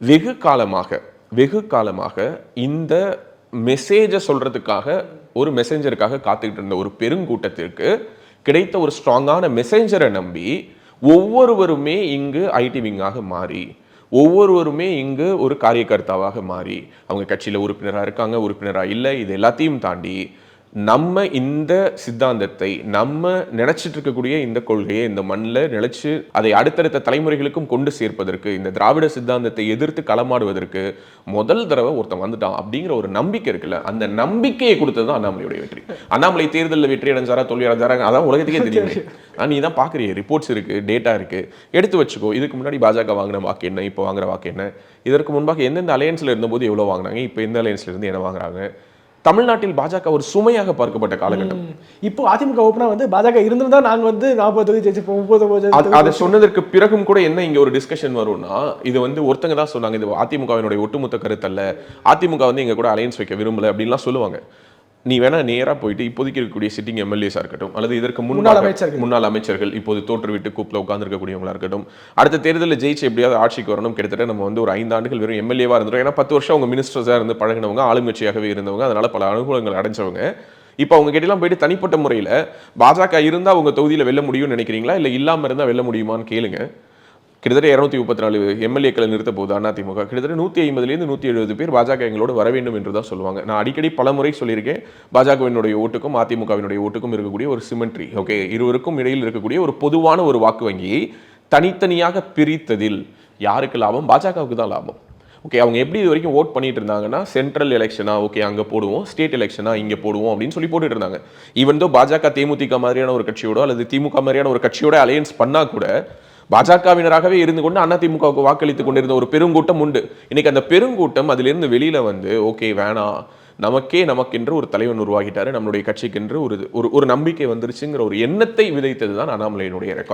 வெகு காலமாக வெகு காலமாக இந்த மெசேஜை சொல்கிறதுக்காக ஒரு மெசேஞ்சருக்காக காத்துக்கிட்டு இருந்த ஒரு பெருங்கூட்டத்திற்கு கிடைத்த ஒரு ஸ்ட்ராங்கான மெசேஞ்சரை நம்பி ஒவ்வொருவருமே இங்கு ஐடி விங்காக மாறி ஒவ்வொருவருமே இங்கு ஒரு காரியகர்த்தாவாக மாறி அவங்க கட்சியில் உறுப்பினராக இருக்காங்க உறுப்பினராக இல்லை இது எல்லாத்தையும் தாண்டி நம்ம இந்த சித்தாந்தத்தை நம்ம நினைச்சிட்டு இருக்கக்கூடிய இந்த கொள்கையை இந்த மண்ணில் நினைச்சு அதை அடுத்தடுத்த தலைமுறைகளுக்கும் கொண்டு சேர்ப்பதற்கு இந்த திராவிட சித்தாந்தத்தை எதிர்த்து களமாடுவதற்கு முதல் தடவை ஒருத்தன் வந்துட்டான் அப்படிங்கிற ஒரு நம்பிக்கை இருக்குல்ல அந்த நம்பிக்கையை கொடுத்தது தான் அண்ணாமலையுடைய வெற்றி. அண்ணாமலை தேர்தலில் வெற்றி அடைஞ்சாரா தோல்வி அடைஞ்சாரா அதான் உலகத்துக்கே தெரியும். ஆனால் நீ தான் பார்க்குறிய ரிப்போர்ட்ஸ் இருக்கு டேட்டா இருக்கு. எடுத்து வச்சுக்கோ இதுக்கு முன்னாடி பாஜக வாங்கின வாக்கு என்ன இப்போ வாங்குற வாக்கு என்ன? இதற்கு முன்பாக எந்தெந்த அலையன்ஸில் இருந்தபோது எவ்வளோ வாங்குனாங்க இப்போ எந்த அலையன்ஸில் இருந்து என்ன வாங்குறாங்க? தமிழ்நாட்டில் பாஜக ஒரு சுமையாக பார்க்கப்பட்ட காலகட்டம். இப்போ அதிமுக ஓப்பனா வந்து பாஜக இருந்திருந்தா நாங்க வந்து நாற்பது தொகுதி ஜெயிச்சிருப்போம் முப்பது அதை சொன்னதற்கு பிறகும் கூட என்ன இங்க ஒரு டிஸ்கஷன் வரும்னா இது வந்து ஒருத்தங்க தான் சொன்னாங்க இது அதிமுகவினுடைய ஒட்டுமொத்த கருத்தல்ல அதிமுக வந்து எங்க கூட அலையன்ஸ் வைக்க விரும்பல அப்படின்லாம் சொல்லுவாங்க. நீ வேணா நேரா போயிட்டு இப்போதைக்கு இருக்கக்கூடிய சிட்டிங் எம்எல்ஏஸா இருக்கட்டும் அல்லது இதற்கு முன்னாள் அமைச்சர்கள். முன்னாள் அமைச்சர்கள் இப்போது தோற்றுவிட்டு கூப்பில் உட்கார்ந்துருக்கக்கூடியவங்களா இருக்கட்டும். அடுத்த தேர்தலில் ஜெயிச்சு எப்படியாவது ஆட்சிக்கு வரணும். கிட்டத்தட்ட நம்ம வந்து ஒரு ஐந்து ஆண்டுகள் வெறும் எம்எல்ஏவா இருந்துரும் ஏன்னா பத்து வருஷம் அவங்க மினிஸ்டர்ஸாக இருந்து பழகினவங்க ஆளுங்கட்சியாகவே இருந்தவங்க. அதனால பல அனுகூலங்கள் அடைஞ்சவங்க. இப்போ அவங்க கிட்டலாம் போயிட்டு தனிப்பட்ட முறையில் பாஜக இருந்தா அவங்க தொகுதியில் வெல்ல முடியும்னு நினைக்கிறீங்களா? இல்லை இல்லாம இருந்தா வெல்ல முடியுமான்னு கேளுங்க. கிட்டத்தட்ட இரநூத்தி முப்பத்தி நாலு எம்எல்ஏக்களை நிறுத்த போகுது அதிமுக. கிட்டத்தட்ட நூற்றி ஐம்பதுலேருந்து நூற்றி எழுபது பேர் பாஜக எங்களோடு வர வேண்டும் என்று தான் சொல்லுவாங்க. நான் அடிக்கடி பல முறை சொல்லியிருக்கேன். பாஜகவினுடைய ஓட்டுக்கும் அதிமுகவினுடைய ஓட்டுக்கும் இருக்கக்கூடிய ஒரு சிமெண்ட்ரி ஓகே இருவருக்கும் இடையில் இருக்கக்கூடிய ஒரு பொதுவான ஒரு வாக்கு வங்கியை தனித்தனியாக பிரித்ததில் யாருக்கு லாபம்? பாஜகவுக்கு தான் லாபம். ஓகே அவங்க எப்படி இது வரைக்கும் ஓட் பண்ணிட்டு இருந்தாங்கன்னா சென்ட்ரல் எலெக்ஷனா ஓகே அங்கே போடுவோம். ஸ்டேட் எலெக்ஷனா இங்கே போடுவோம் அப்படின்னு சொல்லி போட்டுட்டு இருந்தாங்க. ஈவன் தோ பாஜக தேமுதிக மாதிரியான ஒரு கட்சியோட அல்லது திமுக மாதிரியான ஒரு கட்சியோட அலையன்ஸ் பண்ணால் கூட பாஜகவினராகவே இருந்து கொண்டு அதிமுகவுக்கு வாக்களித்துக் கொண்டிருந்த ஒரு பெருங்கூட்டம் உண்டு. இன்னைக்கு அந்த பெருங்கூட்டம் அதிலிருந்து வெளியில வந்து ஓகே வேணாம் நமக்கே நமக்கென்று ஒரு தலைவன் உருவாகிட்டாரு. நம்மளுடைய கட்சிக்கென்று ஒரு ஒரு ஒரு நம்பிக்கை வந்துருச்சுங்கிற ஒரு எண்ணத்தை விதைத்தது தான் அண்ணாமலையினுடைய ரெக்கார்ட்